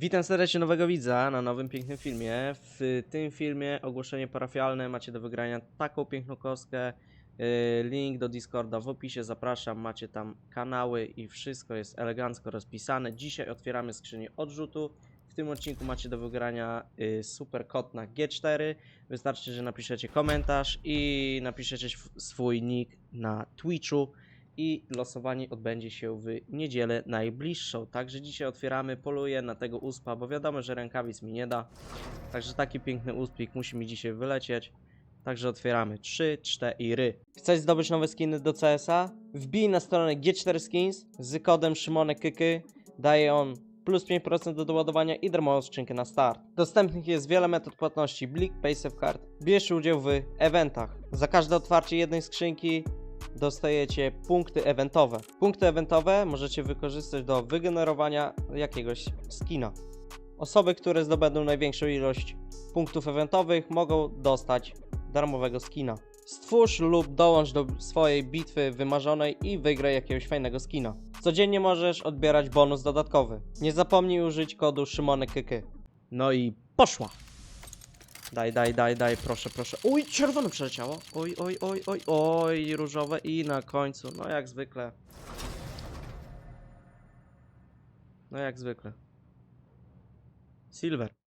Witam serdecznie nowego widza na nowym pięknym filmie. W tym filmie ogłoszenie parafialne macie do wygrania taką piękną kostkę. Yy, Link do Discorda w opisie, zapraszam. Macie tam kanały i wszystko jest elegancko rozpisane. Dzisiaj otwieramy skrzynię odrzutu. W tym odcinku macie do wygrania yy, super kod na G4. Wystarczy, że napiszecie komentarz i napiszecie sw- swój nick na Twitchu i losowanie odbędzie się w niedzielę najbliższą. Także dzisiaj otwieramy, poluję na tego uspa, bo wiadomo, że rękawic mi nie da. Także taki piękny uspik musi mi dzisiaj wylecieć. Także otwieramy 3, 4. Chcesz zdobyć nowe skiny do CS-a? Wbij na stronę G4 Skins z kodem Szymonek Kyky. Daje on plus 5% do doładowania i darmową skrzynkę na start. Dostępnych jest wiele metod płatności Blik, PaySafeCard. Bierz udział w eventach. Za każde otwarcie jednej skrzynki dostajecie punkty eventowe. Punkty eventowe możecie wykorzystać do wygenerowania jakiegoś skina. Osoby, które zdobędą największą ilość punktów eventowych, mogą dostać darmowego skina. Stwórz lub dołącz do swojej bitwy wymarzonej i wygraj jakiegoś fajnego skina. Codziennie możesz odbierać bonus dodatkowy. Nie zapomnij użyć kodu SzymonekKyky. No i poszła! Daj, daj, daj, daj, proszę, proszę. Uj, czerwone przeleciało. Oj, oj, oj, oj, oj, różowe i na końcu. No jak zwykle. No jak zwykle. Silver.